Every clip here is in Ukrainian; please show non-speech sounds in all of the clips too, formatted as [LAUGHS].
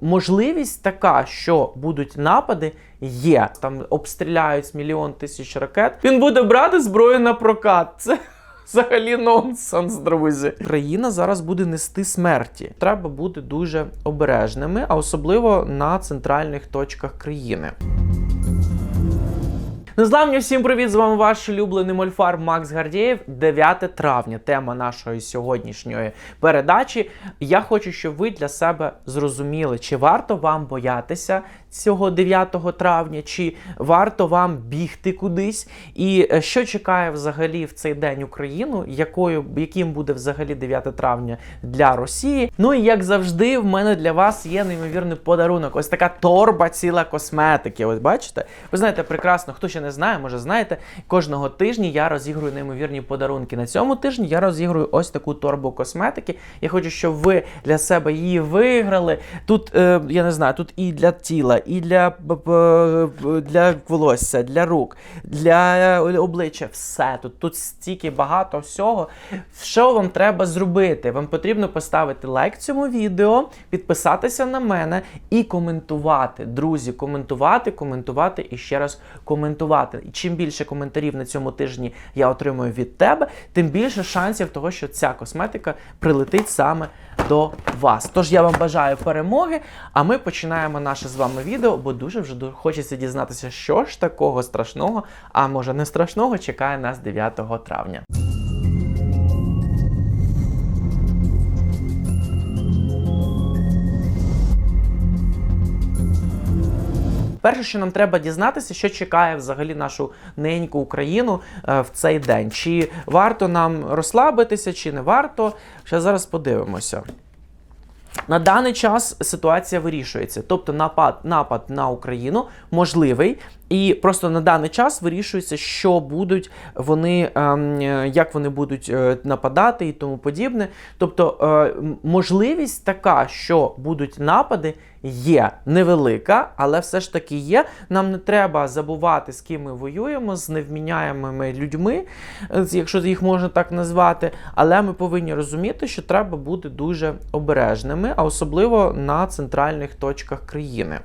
Можливість така, що будуть напади, є. Там обстріляють мільйон тисяч ракет. Він буде брати зброю на прокат. Це взагалі нонсенс, друзі. Країна зараз буде нести смерті. Треба бути дуже обережними, а особливо на центральних точках країни. Незламні, всім привіт! З вами ваш улюблений мольфар Макс Гардєєв. 9 травня. Тема нашої сьогоднішньої передачі. Я хочу, щоб ви для себе зрозуміли, чи варто вам боятися цього 9 травня, чи варто вам бігти кудись, і е, що чекає взагалі в цей день Україну, якою яким буде взагалі 9 травня для Росії. Ну і як завжди, в мене для вас є неймовірний подарунок. Ось така торба ціла косметики. Ось бачите? Ви знаєте прекрасно, хто ще не знає, може знаєте, кожного тижня я розігрую неймовірні подарунки. На цьому тижні я розігрую ось таку торбу косметики. Я хочу, щоб ви для себе її виграли. Тут е, я не знаю, тут і для тіла, і для, для волосся, для рук, для обличчя. Все тут. Тут стільки багато всього. Що вам треба зробити? Вам потрібно поставити лайк цьому відео, підписатися на мене і коментувати. Друзі, коментувати, коментувати і ще раз коментувати. І чим більше коментарів на цьому тижні я отримую від тебе, тим більше шансів того, що ця косметика прилетить саме до вас. Тож я вам бажаю перемоги, а ми починаємо наше з вами відео, бо дуже вже хочеться дізнатися, що ж такого страшного, а може не страшного, чекає нас 9 травня. Перше, що нам треба дізнатися, що чекає взагалі нашу неньку Україну е, в цей день. Чи варто нам розслабитися, чи не варто. Ще зараз подивимося. На даний час ситуація вирішується, тобто напад, напад на Україну можливий, і просто на даний час вирішується, що будуть вони, ем, як вони будуть е, нападати і тому подібне. Тобто е, можливість така, що будуть напади, є невелика, але все ж таки є. Нам не треба забувати, з ким ми воюємо, з невміняємими людьми, е, якщо їх можна так назвати. Але ми повинні розуміти, що треба бути дуже обережними, а особливо на центральних точках країни.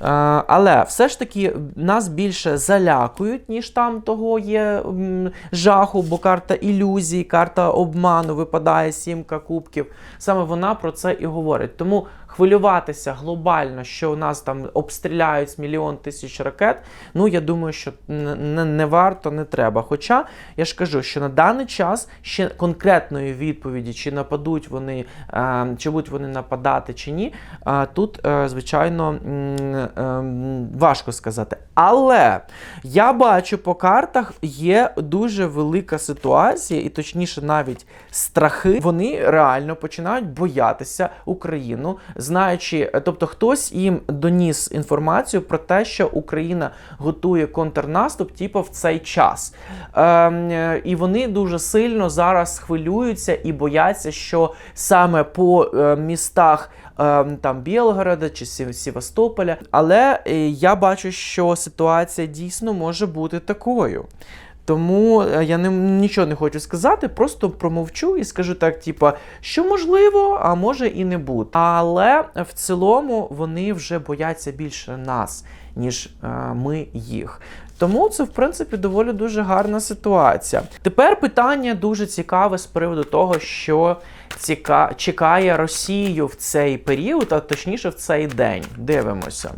Е, Але все ж таки нас більше залякують, ніж там того є жаху, бо карта ілюзій, карта обману випадає сімка кубків. Саме вона про це і говорить. Тому хвилюватися глобально, що у нас там обстріляють мільйон тисяч ракет. Ну я думаю, що не, не, варто, не треба. Хоча я ж кажу, що на даний час ще конкретної відповіді, чи нападуть вони, е, чи будуть вони нападати, чи ні, е, тут, е, звичайно, важко сказати. Але я бачу по картах є дуже велика ситуація, і точніше, навіть страхи. Вони реально починають боятися Україну, знаючи, е, тобто хтось їм доніс інформацію про те, що Україна готує контрнаступ, типу в цей час. Ем, е, і вони дуже сильно зараз хвилюються і бояться, що саме по е, містах ем, там Білгорода чи Сівастополя. Але е, я бачу, що ситуація дійсно може бути такою. Тому е, я не, нічого не хочу сказати, просто промовчу і скажу так: типа, що можливо, а може і не бути. Але в цілому вони вже бояться більше нас, ніж е, ми їх. Тому це, в принципі, доволі дуже гарна ситуація. Тепер питання дуже цікаве з приводу того, що ціка... чекає Росію в цей період, а точніше в цей день. Дивимося.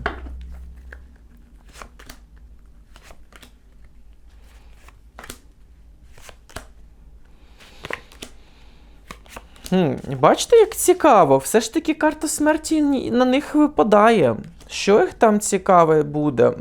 Хм, бачите, як цікаво. Все ж таки карта смерті на них випадає. Що їх там цікаве буде?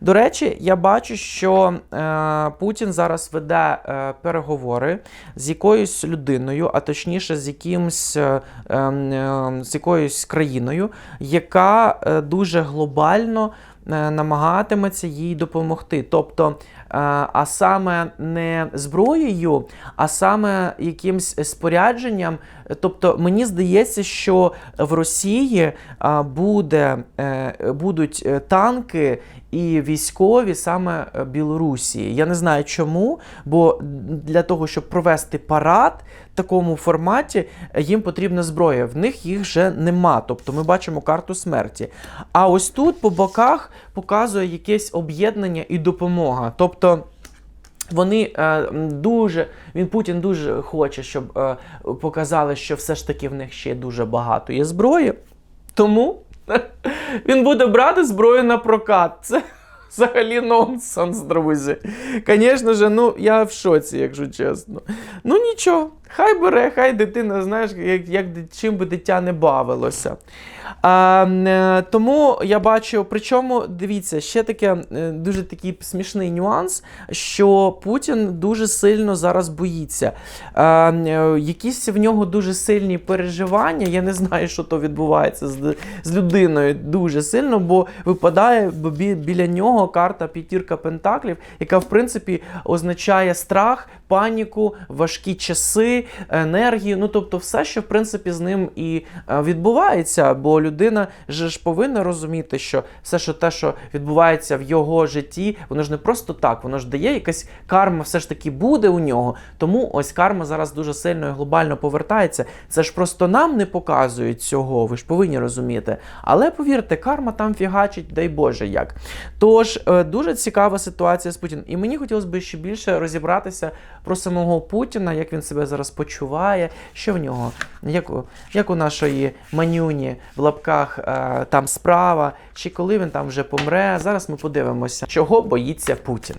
До речі, я бачу, що е, Путін зараз веде е, переговори з якоюсь людиною, а точніше з якимсь е, е, з якоюсь країною, яка е, дуже глобально е, намагатиметься їй допомогти. Тобто, а саме не зброєю, а саме якимсь спорядженням, Тобто мені здається, що в Росії буде, е, будуть е, танки і військові саме е, Білорусі. Я не знаю чому, бо для того, щоб провести парад в такому форматі, їм потрібна зброя. В них їх вже нема. Тобто ми бачимо карту смерті. А ось тут по боках показує якесь об'єднання і допомога. Тобто. Вони е, дуже, він Путін дуже хоче, щоб е, показали, що все ж таки в них ще дуже багато є зброї. Тому [LAUGHS] він буде брати зброю на прокат. Це [LAUGHS] взагалі нонсенс, друзі. Звісно ж, ну я в шоці, якщо чесно. Ну нічого, хай бере, хай дитина, знаєш, як, як чим би дитя не бавилося. А, е, тому я бачу, причому дивіться, ще таке е, дуже такий смішний нюанс, що Путін дуже сильно зараз боїться. А, е, якісь в нього дуже сильні переживання. Я не знаю, що то відбувається з, з людиною дуже сильно, бо випадає бі- біля нього карта п'ятірка пентаклів, яка в принципі означає страх, паніку, важкі часи, енергію. Ну тобто, все, що в принципі з ним і е, відбувається. Бо людина ж повинна розуміти, що все, що те, що відбувається в його житті, воно ж не просто так, воно ж дає якась карма, все ж таки буде у нього. Тому ось карма зараз дуже сильно і глобально повертається. Це ж просто нам не показують цього. Ви ж повинні розуміти. Але повірте, карма там фігачить, дай Боже як. Тож е, дуже цікава ситуація з Путіним. І мені хотілося б ще більше розібратися про самого Путіна, як він себе зараз почуває, що в нього, як, у- як у нашої манюні в лапках е, там справа, чи коли він там вже помре. Зараз ми подивимося, чого боїться Путін.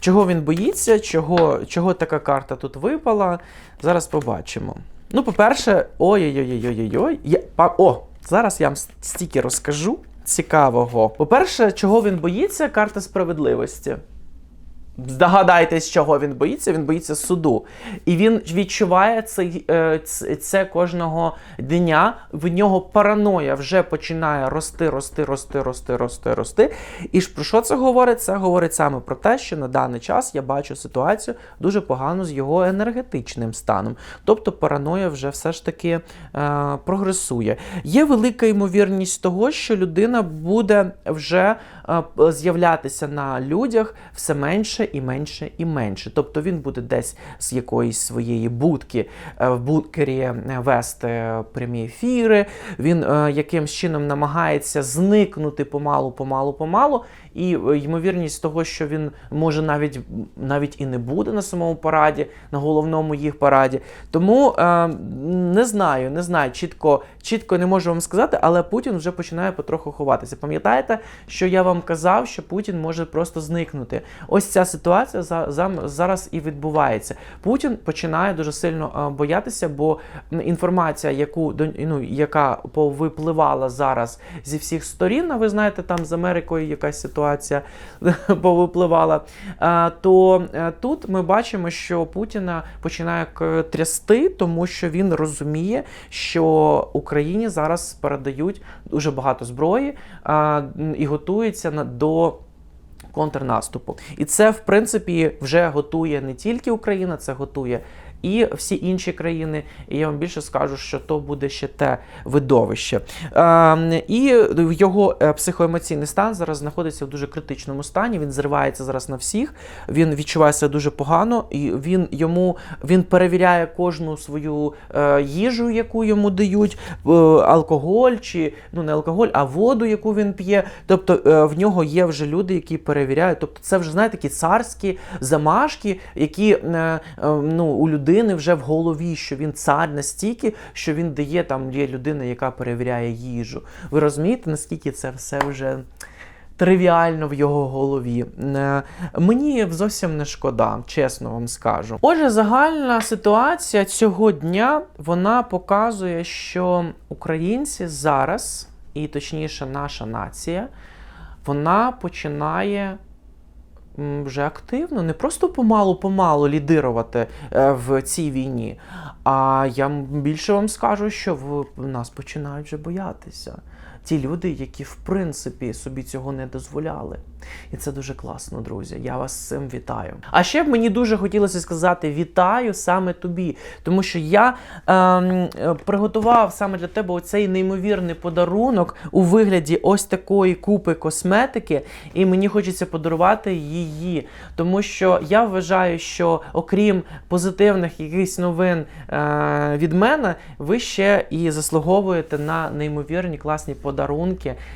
Чого він боїться, чого, чого така карта тут випала. Зараз побачимо. Ну, по-перше, ой-ой-ой-ой-ой-ой. О, зараз я вам стільки розкажу цікавого. По-перше, чого він боїться, карта справедливості. Здогадайтесь, чого він боїться. Він боїться суду. І він відчуває цей, е, це кожного дня. В нього параноя вже починає рости, рости, рости, рости, рости, рости. І про що це говорить? Це говорить саме про те, що на даний час я бачу ситуацію дуже погану з його енергетичним станом. Тобто параноя вже все ж таки е, прогресує. Є велика ймовірність того, що людина буде вже е, з'являтися на людях все менше і менше і менше. Тобто він буде десь з якоїсь своєї будки е, в бункері е, вести прямі ефіри. Він е, якимсь чином намагається зникнути помалу, помалу, помалу. І е, ймовірність того, що він може навіть навіть і не буде на самому параді, на головному їх параді. Тому е, не знаю, не знаю, чітко, чітко не можу вам сказати, але Путін вже починає потроху ховатися. Пам'ятаєте, що я вам казав, що Путін може просто зникнути. Ось ця ситуація за, за, зараз і відбувається. Путін починає дуже сильно е, боятися, бо інформація, яку ну, яка повипливала зараз зі всіх сторін, а ви знаєте, там з Америкою якась ситуація [LAUGHS] повипливала. е, То е, тут ми бачимо, що Путіна починає трясти, тому що він розуміє, що Україні зараз передають дуже багато зброї і готується до. Контрнаступу, і це в принципі вже готує не тільки Україна, це готує і всі інші країни. І я вам більше скажу, що то буде ще те видовище. Е, і його е, психоемоційний стан зараз знаходиться в дуже критичному стані. Він зривається зараз на всіх. Він відчуває себе дуже погано, і він йому він перевіряє кожну свою е, їжу, яку йому дають, е, алкоголь чи ну не алкоголь, а воду, яку він п'є. Тобто е, в нього є вже люди, які перевіряють. Тобто, це вже знаєте, такі царські замашки, які е, е, ну, у людини вже в голові, що він цар настільки, що він дає там є людина, яка перевіряє їжу. Ви розумієте, наскільки це все вже. Тривіально в його голові. Е, Мені зовсім не шкода, чесно вам скажу. Отже, загальна ситуація цього дня вона показує, що українці зараз, і точніше, наша нація, вона починає вже активно, не просто помалу-помалу лідирувати е, в цій війні. А я більше вам скажу, що в нас починають вже боятися. Ті люди, які в принципі собі цього не дозволяли. І це дуже класно, друзі. Я вас з цим вітаю. А ще б мені дуже хотілося сказати вітаю саме тобі, тому що я е, приготував саме для тебе оцей неймовірний подарунок у вигляді ось такої купи косметики, і мені хочеться подарувати її. Тому що я вважаю, що окрім позитивних якихось новин е, від мене, ви ще і заслуговуєте на неймовірні класні подарунки,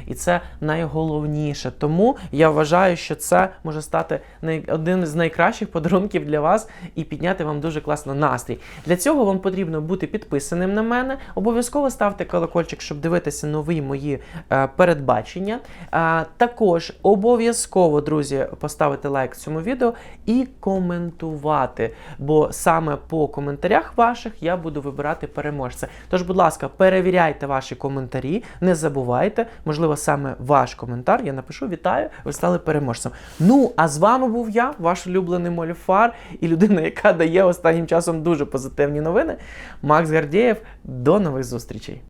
і це найголовніше. Тому я вважаю, що це може стати один з найкращих подарунків для вас і підняти вам дуже класно настрій. Для цього вам потрібно бути підписаним на мене. Обов'язково ставте колокольчик, щоб дивитися нові мої е, передбачення. Е, також обов'язково, друзі, поставити лайк цьому відео і коментувати. Бо саме по коментарях ваших я буду вибирати переможця. Тож, будь ласка, перевіряйте ваші коментарі, не забувайте, можливо, саме ваш коментар. Я напишу вітаю, ви стали переможцем. Ну, а з вами був я, ваш улюблений Моліфар, і людина, яка дає останнім часом дуже позитивні новини. Макс Гардієв. До нових зустрічей.